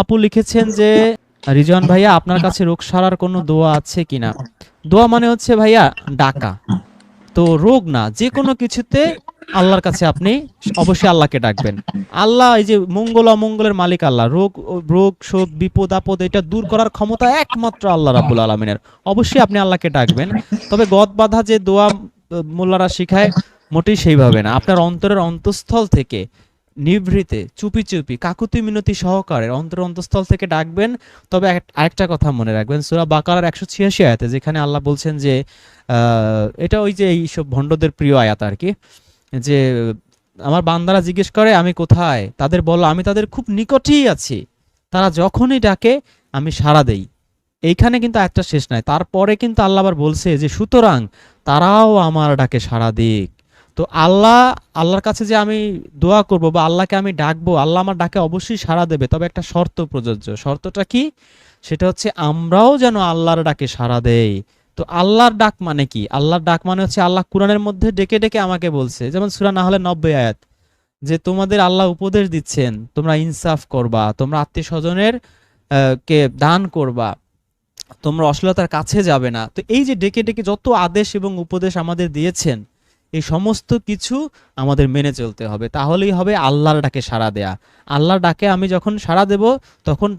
আপু লিখেছেন যে রিজন ভাইয়া, আপনার কাছে রোগ সারার কোনো দোয়া আছে কিনা? দোয়া মানে হচ্ছে, ভাইয়া, ডাকা। তো রোগ না, যে কোনো কিছুতে আল্লাহর কাছে আপনি অবশ্যই আল্লাহকে ডাকবেন। আল্লাহ, এই যে মঙ্গল অমঙ্গলের মালিক আল্লাহ, রোগ রোগ, শোক, বিপদ, আপদ, এটা দূর করার ক্ষমতা একমাত্র আল্লাহ রাব্বুল আলমিনের। অবশ্যই আপনি আল্লাহকে ডাকবেন। তবে গদ বাঁধা যে দোয়া মোল্লারা শিখায়, মোটেই সেইভাবে না। আপনার অন্তরের অন্তঃস্থল থেকে নিভৃতে, চুপি চুপি, কাকুতি মিনতি সহকারে অন্তর অন্তঃস্থল থেকে ডাকবেন। তবে আরেকটা কথা মনে রাখবেন, সুরা বাকারার একশো ছিয়াশি আয়াতে যেখানে আল্লাহ বলছেন যে এটা ওই যে এইসব ভণ্ডদের প্রিয় আয়াত আর কি, যে আমার বান্দারা জিজ্ঞেস করে, আমি কোথায়? তাদের বলো, আমি তাদের খুব নিকটেই আছি। তারা যখনই ডাকে, আমি সাড়া দেই। এইখানে কিন্তু একটা শেষ নাই। তারপরে কিন্তু আল্লাহ আবার বলছে যে, সুতরাং তারাও আমার ডাকে সাড়া দিক। তো আল্লাহ, আল্লাহর কাছে যে আমি দোয়া করব বা আল্লাহকে আমি ডাকবো, আল্লাহ আমার ডাকে অবশ্যই সাড়া দেবে। তবে একটা শর্ত প্রযোজ্য। শর্তটা কি? সেটা হচ্ছে আমরাও যেন আল্লাহর ডাকে সাড়া দেই। তো আল্লাহর ডাক মানে কি? আল্লাহর ডাক মানে হচ্ছে আল্লাহ কোরআনের মধ্যে ডেকে ডেকে আমাকে বলছে। যেমন সুরা না হলে নব্বই আয়াত, যে তোমাদের আল্লাহ উপদেশ দিচ্ছেন, তোমরা ইনসাফ করবা, তোমরা আত্মীয় স্বজনের কে দান করবা, তোমরা অশ্লীলতার কাছে যাবে না। তো এই যে ডেকে ডেকে যত আদেশ এবং উপদেশ আমাদের দিয়েছেন এই সমস্ত কিছু আমাদের মেনে চলতে হবে। তাহলেই হবে আল্লাহর ডাকে সাড়া দেয়া। আল্লাহর ডাকে আমি যখন সাড়া দেব, তখন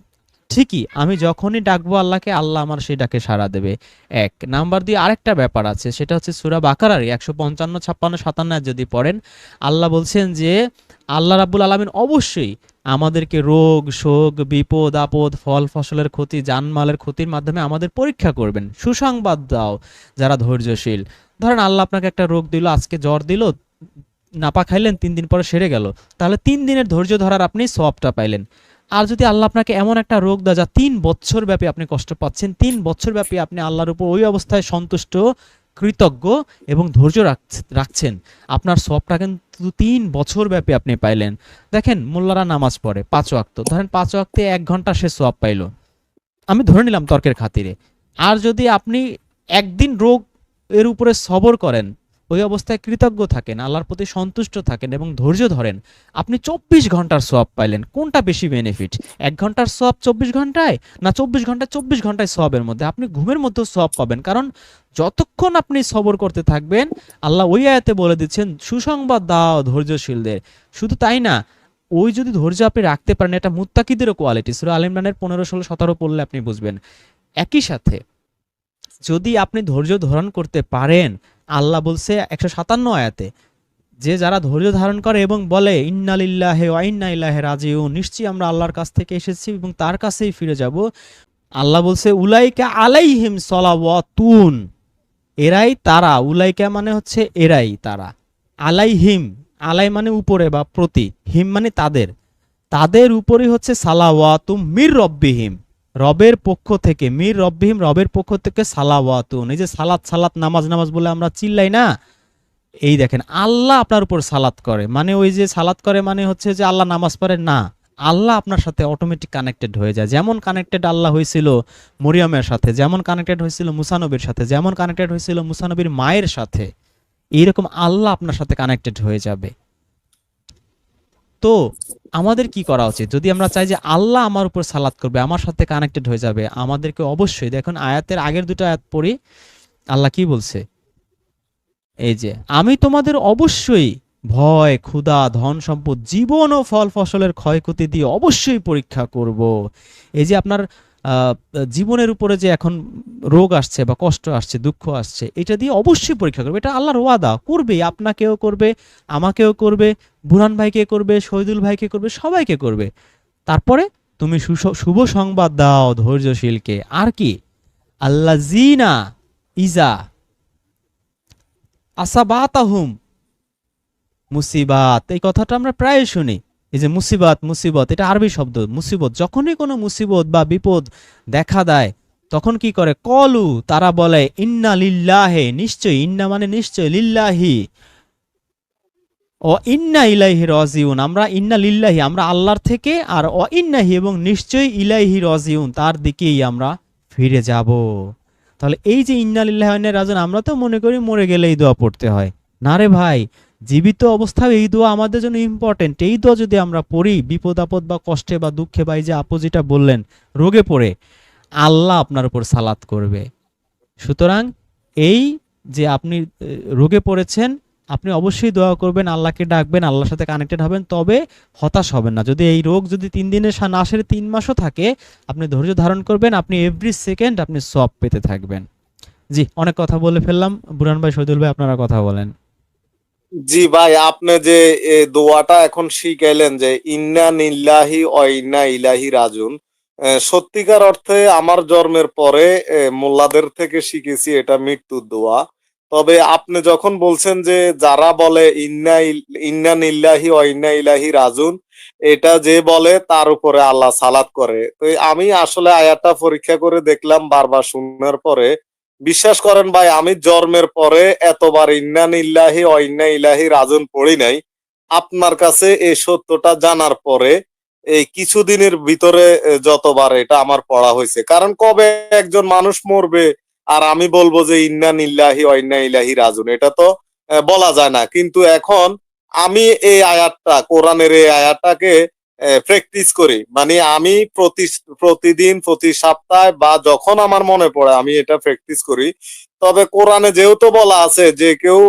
ঠিকই আমি যখনই ডাকবো আল্লাহকে, আল্লাহ আমার সেই ডাকে সাড়া দেবে। এক। নাম্বার দিয়ে আরেকটা ব্যাপার আছে, সেটা হচ্ছে সুরা বাকারারি, একশো পঞ্চান্ন, ছাপ্পান্ন, সাতান্ন যদি পড়েন, আল্লাহ বলছেন যে, আল্লাহ রাব্বুল আলমিন অবশ্যই আমাদেরকে রোগ, শোক, বিপদ, আপদ, ফল, ফসলের ক্ষতি, জানমালের ক্ষতির মাধ্যমে আমাদের পরীক্ষা করবেন। সুসংবাদ দাও যারা ধৈর্যশীল। ধরেন আল্লাহ আপনাকে একটা রোগ দিল, আজকে জ্বর দিল, নাপা খাইলেন, তিন দিন পরে সেরে গেল। তাহলে তিন দিনের ধৈর্য ধরার আপনি সবটা পাইলেন। আর যদি আল্লাহ আপনাকে এমন একটা রোগ দেয় যা তিন বছর ব্যাপী আপনি কষ্ট পাচ্ছেন, তিন বছর ব্যাপী আপনি আল্লাহর উপর ওই অবস্থায় সন্তুষ্ট, কৃতজ্ঞ এবং ধৈর্য রাখ- রাখছেন, আপনার সবটা কিন্তু তিন বছর ব্যাপী আপনি পাইলেন। দেখেন, মোল্লারা নামাজ পড়ে পাঁচ ওয়াক্ত। ধরেন পাঁচ ওয়াক্তে এক ঘণ্টা সে সব পাইলো। আমি ধরে নিলাম তর্কের খাতিরে। আর যদি আপনি একদিন রোগ এর উপরে সবর করেন, ওই অবস্থায় কৃতজ্ঞ থাকেন, আল্লাহর প্রতি সন্তুষ্ট থাকেন এবং ধৈর্য ধরেন। আপনি চব্বিশ ঘণ্টার সব পাইলেন, কোনটা বেশি বেনিফিট এক ঘণ্টার সব চব্বিশ ঘন্টায় না চব্বিশ ঘন্টায় চব্বিশ ঘন্টায় সবের মধ্যে? আপনি ঘুমের মধ্যেও সব পাবেন, কারণ যতক্ষণ আপনি সবর করতে থাকবেন, আল্লাহ ওই আয়াতে বলে দিচ্ছেন, সুসংবাদ দাও ধৈর্যশীলদের। শুধু তাই না, ওই যদি ধৈর্য আপনি রাখতে পারেন, এটা মুত্তাকিদেরও কোয়ালিটি সুরা আল ইমরানের পনেরো, ষোলো, সতেরো পড়লে আপনি বুঝবেন। একই সাথে যদি আপনি ধৈর্য ধারণ করতে পারেন, আল্লাহ বলছে একশো সাতান্ন আয়াতে, যে যারা ধৈর্য ধারণ করে এবং বলে ইন্নালিল্লাহে ইল্লাহে রাজিউ নিশ্চয়ই আমরা আল্লাহর কাছ থেকে এসেছি এবং তার কাছেই ফিরে যাব। আল্লাহ বলছে, উলাইকা আলাইহিম সলাওয়াতুন এরাই তারা। উলাইকা মানে হচ্ছে এরাই তারা। আলাইহিম, আলাই মানে উপরে বা প্রতি, হিম মানে তাদের। তাদের উপরে হচ্ছে সালাওয়াতুম মির রব্বিহিম। রবের পক্ষ থেকে, মির রব্বিহিম রবের পক্ষ থেকে সালাওয়াতুন। এই যে সালাত সালাত, নামাজ নামাজ বলে আমরা চিল্লাই না? এই দেখেন, আল্লাহ আপনার উপর সালাত করে। মানে ওই যে সালাত করে মানে হচ্ছে যে আল্লাহ নামাজ পড়ে? না। আল্লাহ আপনার সাথে অটোমেটিক কানেক্টেড হয়ে যায়। যেমন কানেক্টেড আল্লাহ হয়েছিল মরিয়মের সাথে, যেমন কানেক্টেড হয়েছিল মুসানবীর সাথে, যেমন কানেক্টেড হয়েছিল মুসানবীর মায়ের সাথে, এইরকম আল্লাহ আপনার সাথে কানেক্টেড হয়ে যাবে। তো আমাদের কি করা উচিত? যদি আমরা চাই যে আল্লাহ আমার উপর সালাত করবে, আমার সাথে কানেক্টেড হয়ে যাবে, আমাদেরকে অবশ্যই, দেখুন আয়াতের আগের দুটো আয়াত পড়ি, আল্লাহ কি বলছে? এই যে, আমি তোমাদের অবশ্যই ভয়, ক্ষুধা, ধন সম্পদ, জীবন ও ফল ফসলের ক্ষয়ক্ষতি দিয়ে অবশ্যই পরীক্ষা করব। এই যে আপনার জীবনের উপরে যে এখন রোগ আসছে বা কষ্ট আসছে, দুঃখ আসছে, এটা দিয়ে অবশ্যই পরীক্ষা করবে। এটা আল্লাহর ওয়াদা। করবে, আপনাকেও করবে, আমাকেও করবে, বুরহান ভাইকে করবে, শহীদুল ভাইকে করবে, সবাইকে করবে। তারপরে তুমি শুভ সংবাদ দাও ধৈর্যশীলকে। আর কি? আল্লাহ জিনা ইজা আসাবাতাহুম মুসিবাত। এই কথাটা আমরা প্রায় শুনি। এই যে মুসিবাত মুসিবত এটা আরবি শব্দ মুসিবত যখনই কোনো মুসিবত বা বিপদ দেখা দেয় তখন কি করে কলু তারা বলে ইন্না লিল্লাহে নিশ্চয় ইন্না মানে নিশ্চয় লিল্লাহি ও ইন্না ইলাইহি রাজিউন আমরা ইন্না লিল্লাহি আমরা আল্লাহর থেকে আর অ ইন্নাহি এবং নিশ্চয়ই ইলাইহি রাজিউন তার দিকেই আমরা ফিরে যাব তাহলে এই যে ইন্না লিল্লাহি রাজিউন আমরা তো মনে করি মরে গেলেই দোয়া পড়তে হয় না রে ভাই জীবিত অবস্থায় এই দোয়া আমাদের জন্য ইম্পর্টেন্ট এই দোয়া যদি আমরা পড়ি, বিপদ, আপদ বা কষ্টে বা দুঃখে বা এই যে আপু যেটা বললেন, রোগে পড়ে, আল্লাহ আপনার উপর সালাত করবে। সুতরাং এই যে আপনি রোগে পড়েছেন, আপনি অবশ্যই দোয়া করবেন, আল্লাহকে ডাকবেন, আল্লাহর সাথে কানেক্টেড হবেন, তবে হতাশ হবেন না। যদি এই রোগ যদি তিন দিনের না সেরে তিন মাসও থাকে, আপনি ধৈর্য ধারণ করবেন, আপনি এভরি সেকেন্ড আপনি সব পেতে থাকবেন। জি, অনেক কথা বলে ফেললাম। বুরান ভাই, শহীদুল ভাই, আপনারা কথা বলেন। জি ভাই, আপনি যে দোয়াটা এখন শিখাইলেন যে, ইন্না নিল্লাহি ও ইন্না ইলাহি রাজুন সত্যিকার অর্থে আমার জন্মের পরে মোল্লাদের থেকে শিখেছি এটা মৃত্যুর দোয়া। তবে আপনি যখন বলছেন যে, যারা বলে, ইন্না ইন্না নিল্লাহি ও ইন্না ইলাহি রাজুন এটা যে বলে, তার উপরে আল্লাহ সালাত করে। তো আমি আসলে আয়াতটা পরীক্ষা করে দেখলাম বারবার শোনার পরে বিশ্বাস করেন ভাই, আমি জন্মের পরে এতবার ইন্না নিল্লাহি ও ইন্না ইলাহি রাজুন পড়ি নাই। আপনার কাছে এই সত্যটা জানার পরে এই কিছুদিনের ভিতরে যতবার এটা আমার পড়া হয়েছে। কারণ কবে একজন মানুষ মরবে, আর আমি বলব যে ইন্না নিল্লাহি ও ইন্না ইলাহি রাজুন এটা তো বলা যায় না। কিন্তু এখন আমি এই আয়াতটা, কোরআনের এই আয়াতটাকে প্র্যাকটিস করি। মানে আমি প্রতি, প্রতিদিন, প্রতি সপ্তাহে বা যখন আমার মনে পড়ে আমি এটা প্র্যাকটিস করি। তবে কোরআনে যেহেতু বলা আছে যে কেউ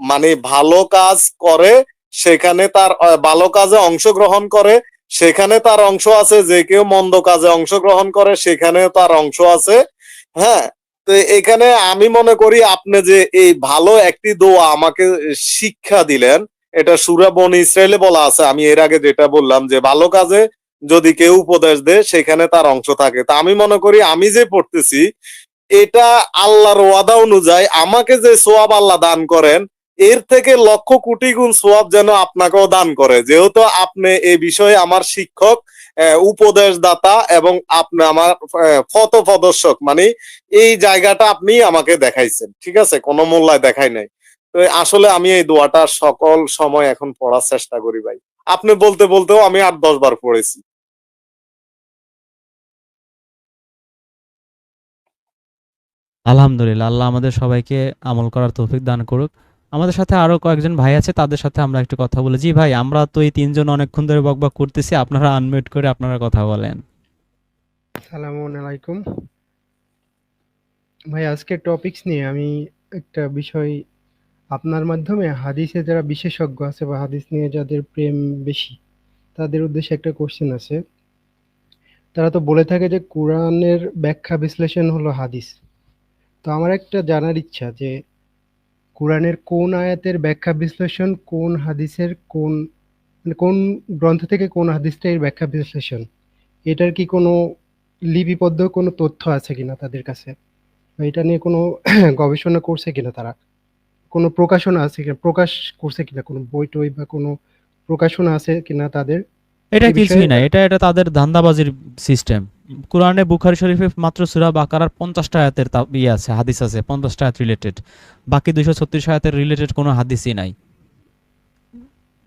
মানে ভালো কাজ করে, সেখানে তার ভালো কাজে অংশগ্রহণ করে, সেখানে তার অংশ আছে। যে কেউ মন্দ কাজে অংশগ্রহণ করে, সেখানে তার অংশ আছে। হ্যাঁ? তো এখানে আমি মনে করি আপনি যে এই ভালো একটি দোয়া আমাকে শিক্ষা দিলেন এটা সুরা বন ইসরায়েলে বলা আছে। আমি এর আগে যেটা বললাম যে, ভালো কাজে যদি কেউ উপদেশ দেয়, সেখানে তার অংশ থাকে। তা আমি মনে করি, আমি যে পড়তেছি, এটা আল্লাহর ওয়াদা অনুযায়ী আমাকে যে সোয়াব আল্লাহ দান করেন, এর থেকে লক্ষ কোটি গুণ সোয়াব যেন আপনাকেও দান করে। যেহেতু আপনি এই বিষয়ে আমার শিক্ষক উপদেশদাতা এবং আপনি আমার ফত প্রদর্শক মানে এই জায়গাটা আপনি আমাকে দেখাইছেন। ঠিক আছে? কোনো মোল্লায় দেখাই নাই। তো আসলে আমি এই দোয়াটা সকল সময় এখন পড়ার চেষ্টা করি ভাই। আপনি বলতে বলতেও আমি আট দশ বার পড়েছি। আলহামদুলিল্লাহ আল্লাহ আমাদের সবাইকে আমল করার তৌফিক দান করুক। আমাদের সাথে আরও কয়েকজন ভাই আছে তাদের সাথে আমরা একটু কথা বলি। জি ভাই আমরা তো এই তিনজন অনেকক্ষণ ধরে বকবক করতেছি আপনারা আনমিউট করে আপনারা কথা বলেন। সালামু আলাইকুম। ভাই আজকে টপিকস নিয়ে আমি একটা বিষয় আপনার মাধ্যমে হাদিসে যারা বিশেষজ্ঞ আছে বা হাদিস নিয়ে যাদের প্রেম বেশি, তাদের উদ্দেশ্যে একটা কোশ্চেন আছে। তারা তো বলে থাকে যে কোরআনের ব্যাখ্যা বিশ্লেষণ হলো হাদিস। তো আমার একটা জানার ইচ্ছা যে কোরআনের কোন আয়াতের ব্যাখ্যা বিশ্লেষণ, কোন হাদিসের কোন মানে কোন গ্রন্থ থেকে কোন হাদিসটা এর ব্যাখ্যা বিশ্লেষণ, এটার কি কোনো লিপিবদ্ধ কোনো তথ্য আছে কিনা তাদের কাছে? এটা নিয়ে কোনো গবেষণা করছে কিনা তারা? কোনো প্রকাশনা আছে কিনা? প্রকাশ করছে কিনা? কোনো বই টই বা কোনো প্রকাশনা আছে কিনা তাদের? এটা কিছুই না এটা এটা তাদের ধান্দাবাজির সিস্টেম কোরআনে বুখারী শরীফে মাত্র সূরা বাকারার পঞ্চাশটা আয়াতের ইয়ে আছে হাদিস আছে পঞ্চাশটা আয়াত রিলেটেড বাকি দুইশো ছত্রিশ আয়াতের রিলেটেড কোনো হাদিসই নাই।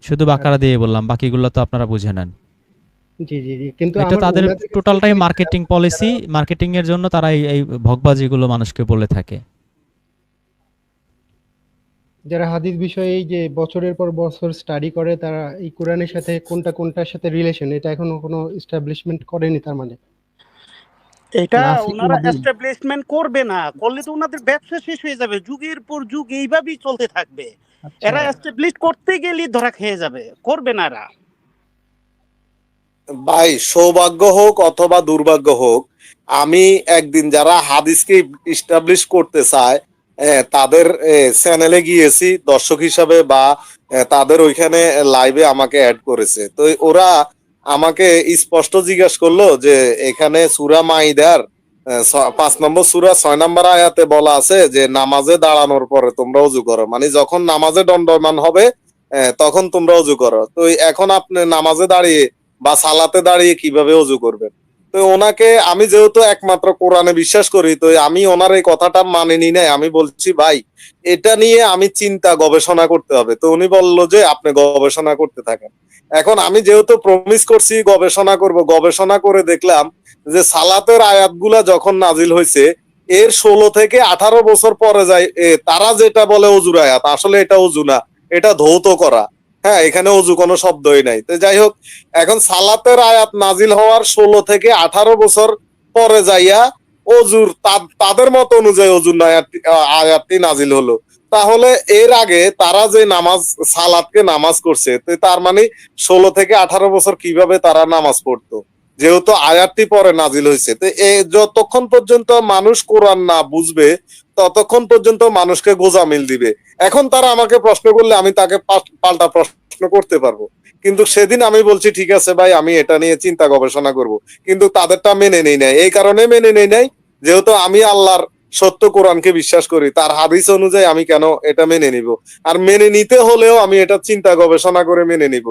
শুধু বাকারা দিয়ে বললাম বাকিগুলো তো আপনারা বুঝে নেন। কিন্তু এটা তাদের টোটালটাই মার্কেটিং পলিসি মার্কেটিং এর জন্য তারা এই এই ভগবাজিগুলো মানুষকে বলে থাকে। যারা হাদিস বিষয়ে এই যে বছরের পর বছর স্টাডি করে তারা এই কোরআনের সাথে কোনটা কোনটার সাথে রিলেশন এটা এখনও কোনো এস্টাবলিশমেন্ট করেনি তার মানে? এটা ওনারা। এস্টাবলিশমেন্ট করবে না করলে তো ওনাদের ব্যবসা শেষ হয়ে যাবে যুগের পর যুগ এইভাবেই চলতে থাকবে। আচ্ছা। এরা এস্টাবলিশ করতে গেলে ধরা খেয়ে যাবে করবে না এরা। ভাই সৌভাগ্য হোক অথবা দুর্ভাগ্য হোক আমি একদিন যারা হাদিসকে ইস্টাবলিশ করতে চায় তাদের চ্যানেলে গিয়েছি, দর্শক হিসাবে বা তাদের ওইখানে লাইভে আমাকে অ্যাড করেছে। তো ওরা আমাকে স্পষ্ট জিজ্ঞাসা করল যে, এখানে সুরা মাইদার পাঁচ নম্বর সুরা ছয় নম্বর আয়াতে বলা আছে যে, নামাজে দাঁড়ানোর পরে তোমরা উজু করো। মানে যখন নামাজে দণ্ডমান হবে তখন তোমরা উজু করো। তো এখন আপনি নামাজে দাঁড়িয়ে বা সালাতে দাঁড়িয়ে কীভাবে অজু করবেন? তো ওনাকে আমি যেহেতু একমাত্র কোরআনে বিশ্বাস করি, তো আমি ওনার এই কথাটা মানে নি নাই। আমি বলছি, ভাই, এটা নিয়ে আমি চিন্তা গবেষণা করতে হবে। তো উনি বলল যে, আপনি গবেষণা করতে থাকেন। এখন আমি যেহেতু প্রমিস করছি, গবেষণা করব, গবেষণা করে দেখলাম যে সালাতের আয়াতগুলা যখন নাজিল হয়েছে এর ষোলো থেকে আঠারো বছর পরে যায় তারা যেটা বলে অজুর আয়াত, আসলে এটা অজু না, এটা ধৌত করা। হ্যাঁ এখানে অজু কোনো শব্দই নাই। তো যাই হোক, এখন সালাতের আয়াত নাজিল হওয়ার ষোলো থেকে আঠারো বছর পরে যাইয়া অজুর তাদের মত অনুযায়ী অজুর আয়াতটি- নাজিল হলো। তাহলে এর আগে তারা যে নামাজ, সালাতকে নামাজ করছে, তো তার মানে ষোলো থেকে আঠারো বছর কীভাবে তারা নামাজ পড়তো? যেহেতু আয়াতটি পরে নাজিল হয়েছে, তো যতক্ষণ পর্যন্ত মানুষ কোরআন না বুঝবে ততক্ষণ পর্যন্ত মানুষকে গোজামিল দিবে। এখন তারা আমাকে প্রশ্ন করলে আমি তাকে পাল্টা প্রশ্ন করতে পারব। কিন্তু সেদিন আমি বলছি, ঠিক আছে ভাই, আমি এটা নিয়ে চিন্তা গবেষণা করব। কিন্তু তাদেরটা মেনে নেই নাই। এই কারণে মেনে নেই নাই, যেহেতু আমি আল্লাহর সত্য কোরআনকে বিশ্বাস করি, তার হাদিস অনুযায়ী আমি কেন এটা মেনে নিব? আর মেনে নিতে হলেও আমি এটা চিন্তা গবেষণা করে মেনে নিব।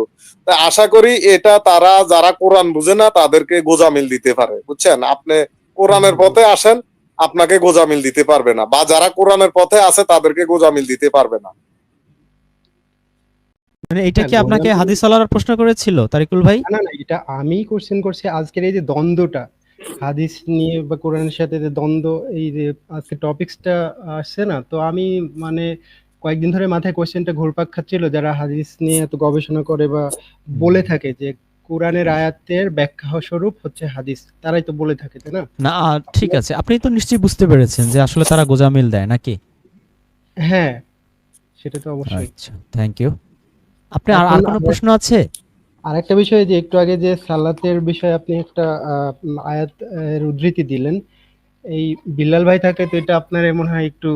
তা আশা করি এটা তারা, যারা কোরআন বুঝে না, তাদেরকে গোজামিল দিতে পারে। বুঝছেন? আপনি কোরআনের পথে আসেন আপনাকে গোজামিল দিতে পারবে না বা যারা কোরআনের পথে আছে তাদেরকে গোজামিল দিতে পারবে না। মানে এটা কি হ্যাঁ, আপনাকে হাদিস আলার প্রশ্ন করেছিল তারিকুল ভাই? না না এটা আমি কোশ্চেন করছি আজকের এই যে দ্বন্দ্বটা। হাদিস নিয়ে বা কোরআনের সাথে যে দ্বন্দ্ব এই যে আজকে টপিকসটা আসছে না তো আমি মানে কয়েকদিন ধরে মাথায় কোশ্চেনটা ঘুরপাক খাচ্ছিল যারা হাদিস নিয়ে এত গবেষণা করে বা বলে থাকে যে কোরআনের আয়াতের ব্যাখ্যা স্বরূপ হচ্ছে হাদিস। তারাই তো বলে থাকে তাই না? না ঠিক আছে। আপনি তো নিশ্চয়ই বুঝতে পেরেছেন যে আসলে তারা গোজামিল দেয় নাকি? হ্যাঁ সেটা তো অবশ্যই। আচ্ছা থ্যাংক ইউ আপনি আর আর কোনো প্রশ্ন আছে? আরেকটা বিষয় যে একটু আগে যে সালাতের বিষয়ে আপনি একটা আয়াত উদ্ধৃতি দিলেন এই বিল্লাল ভাই থাকে তো এটা আপনার মনে হয় একটু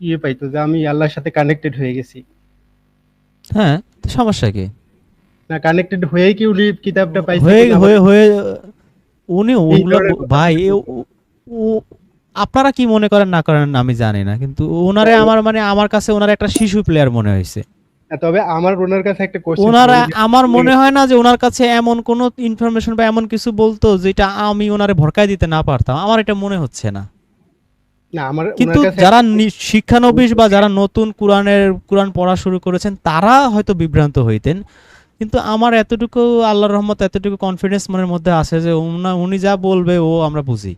ইয়ে পাইতো যে আমি আল্লাহর সাথে কানেক্টেড হয়ে গেছি। হ্যাঁ সমস্যা কি? না কানেক্টেড হয়েই কি উনি কিতাবটা পাইছে হয়ে হয়ে হয়ে উনি ওগুলো ভাই আপনারা কি মনে করেন না করেন আমি জানি না কিন্তু ওনারে আমার মানে আমার কাছে ওনার একটা শিশু প্লেয়ার মনে হয়েছে। হ্যাঁ, তবে আমার ওনার কাছে একটা কোশ্চেন ওনারা আমার মনে হয় না যে ওনার কাছে এমন কোন ইনফরমেশন বা এমন কিছু বলতো যেটা আমি ওনারে ভরকায় দিতে না পারতাম আমার এটা মনে হচ্ছে না। না আমার কিন্তু যারা শিক্ষানবিশ বা যারা নতুন কোরআনের কোরআন পড়া শুরু করেছেন তারা হয়তো বিভ্রান্ত হইতেন। কিন্তু আমার এতটুকু আল্লাহর রহমত এতটুকু কনফিডেন্স মনের মধ্যে আছে যে উনা- যা বলবে ও আমরা বুঝি।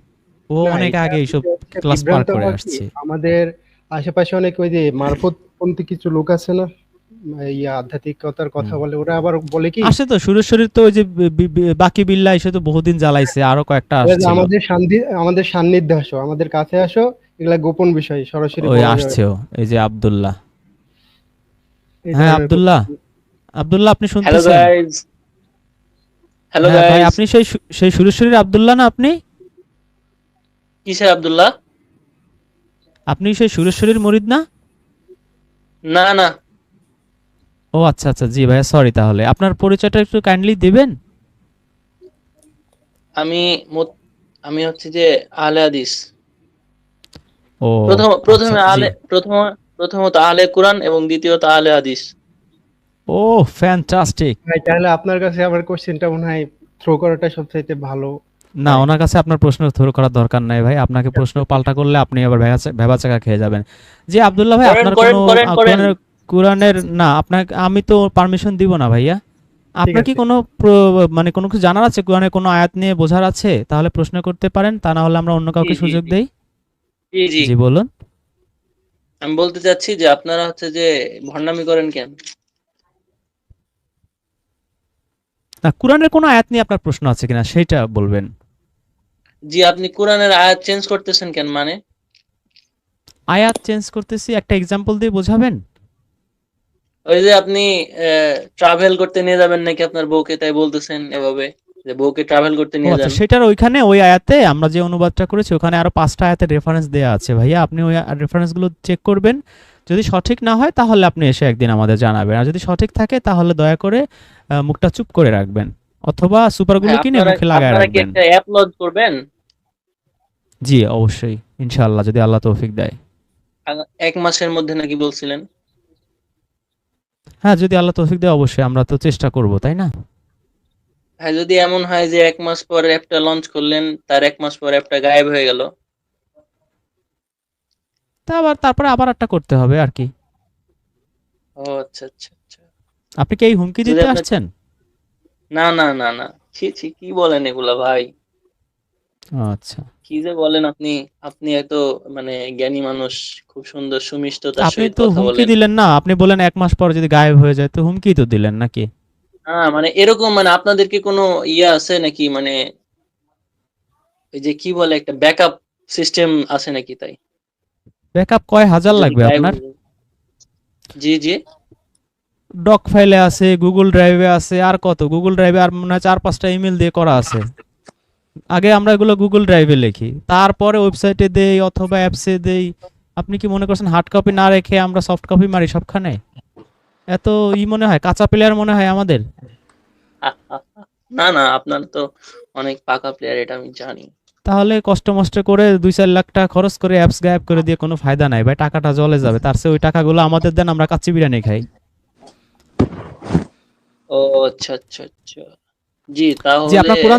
ও অনেক আগে এইসব ক্লাস পার করে আসছে। আমাদের আশেপাশে অনেক ওই যে মারফতপন্থী কিছু লোক আছে না ইয়া আধ্যাত্মিকতার কথা বলে ওরা আবার বলে কি আসে তো সুরেশ্বরীর তো ওই যে বাকি বিল্লা এসে তো বহুদিন জ্বালাইছে আরও কয়েকটা আসছিল। আমাদের শান্তি আমাদের সান্নিধ্যে আসো আমাদের কাছে আসো এগুলা গোপন বিষয় সরাসরি ওই। আসছেও এই যে আব্দুল্লাহ। হ্যাঁ আব্দুল্লাহ। আব্দুল্লাহ আপনি হ্যালো শুনতেছেন? হ্যালো হ্যাঁ ভাই আপনি সেই সেই সুরেশ্বরীর আব্দুল্লাহ না আপনি? কিসের আব্দুল্লাহ? আপনি সেই সুরেশ্বরীর মরিদ না? না না। ও আচ্ছা আচ্ছা জি ভাইয়া সরি তাহলে। আপনার পরিচয়টা একটু কাইন্ডলি দিবেন? আমি আমি হচ্ছে যে আহলে হাদিস। ও প্রথম প্রথমে আচ্ছা, আহলে প্রথম প্রথমত আহলে কোরআন এবং দ্বিতীয়ত আহলে হাদিস। ও ফ্যান্টাস্টিক ভাই তাহলে আপনার কাছে আমার কোশ্চেনটা মনে হয় থ্রো করাটা সবচাইতে ভালো। না ওনার কাছে আপনার প্রশ্ন থ্রো করার দরকার নাই ভাই। আপনাকে প্রশ্ন পাল্টা করলে আপনি আবার ভেবা চাকা খেয়ে যাবেন। জি আব্দুল্লাহ ভাই আপনার কোনো কোরআনের- না আপনাকে আমি তো পারমিশন দিব না ভাইয়া। আপনার কি কোনো মানে কোনো কিছু জানার আছে? কোরআনের কোনো আয়াত নিয়ে বোঝার আছে? তাহলে প্রশ্ন করতে পারেন তা না হলে আমরা অন্য কাউকে সুযোগ দেই। জি জি। জি বলুন। আমি বলতে চাচ্ছি যে আপনারা হচ্ছে যে ভণ্ডামি করেন কেন? না কোরআনের কোনো আয়াত নিয়ে আপনার প্রশ্ন আছে কিনা সেটা বলবেন। জি আপনি কোরআনের আয়াত চেঞ্জ করতেছেন কেন? মানে? আয়াত চেঞ্জ করতেছি একটা এক্সাম্পল দিয়ে বোঝাবেন? ওই যে আপনি ট্রাভেল করতে নিয়ে যাবেন নাকি আপনার বউকে তাই বলতেছেন এভাবে যে বউকে ট্রাভেল করতে নিয়ে আচ্ছা যান। সেটার ওইখানে ওই আয়াতে আমরা যে অনুবাদটা করেছি ওখানে আরও পাঁচটা আয়াতের রেফারেন্স দেওয়া আছে ভাইয়া। আপনি ওই রেফারেন্সগুলো চেক করবেন যদি সঠিক না হয় তাহলে আপনি এসে একদিন আমাদের জানাবেন। আর যদি সঠিক থাকে তাহলে দয়া করে মুখটা চুপ করে রাখবেন। অথবা সুপারগুলো হ্যাঁ, কিনে মুখে লাগায় রাখবেন। অ্যাপ লঞ্চ করবেন? জি অবশ্যই। ইনশাআল্লাহ যদি আল্লাহ তৌফিক দেয়। এক মাসের মধ্যে নাকি বলছিলেন? হ্যাঁ যদি আল্লাহ তৌফিক দেয় অবশ্যই। আমরা তো চেষ্টা করব তাই না? হ্যাঁ যদি এমন হয় যে এক মাস পর অ্যাপটা লঞ্চ করলেন তার এক মাস পর অ্যাপটা গায়েব হয়ে গেল তা আবার তারপরে আবার একটা করতে হবে আর কি। ও আচ্ছা আচ্ছা আচ্ছা। আপনি কি এই হুমকি দিতে আসছেন? না না না না। ছি ছি কি বলেন এগুলা ভাই? আচ্ছা। কি যে বলেন আপনি? আপনি এত মানে জ্ঞানী মানুষ খুব সুন্দর সুমিষ্টতার আপনি তো হুমকি দিলেন না। আপনি বলেন এক মাস পর যদি গায়েব হয়ে যায় তো হুমকি তো দিলেন নাকি? হ্যাঁ মানে এরকম মানে আপনাদের কি কোনো ইয়ে আছে নাকি? মানে ওই যে কি বলে একটা ব্যাকআপ সিস্টেম আছে নাকি তাই? ব্যাকআপ কয় হাজার লাগবে আপনার? জি জি। ডক ফাইলে আছে গুগল ড্রাইভে আছে আর কত? গুগল ড্রাইভে আর মনে হয় চার পাঁচটা ইমেল দিয়ে করা আছে। আগে আমরা এগুলো গুগল ড্রাইভে লিখি। তারপরে ওয়েবসাইটে দেই অথবা অ্যাপসে দেই। আপনি কি মনে করছেন হার্ড কপি না রেখে আমরা সফট কপি মারি সবখানে? এত ই মনে হয় কাঁচা প্লেয়ার মনে হয় আমাদের? না না আপনার তো অনেক পাকা প্লেয়ার এটা আমি জানি। তাহলে কষ্ট মষ্ট করে দুই চার লাখ টাকা খরচ করে অ্যাপস গায়েব করে দিয়ে কোনো ফায়দা নাই। ভাই টাকাটা জলে যাবে। তার চেয়ে ওই টাকাগুলো আমাদের দেন আমরা কাচ্চি বিরিয়ানি খাই। ও আচ্ছা আচ্ছা আচ্ছা। জি তাহলে জি আপনার কোরআন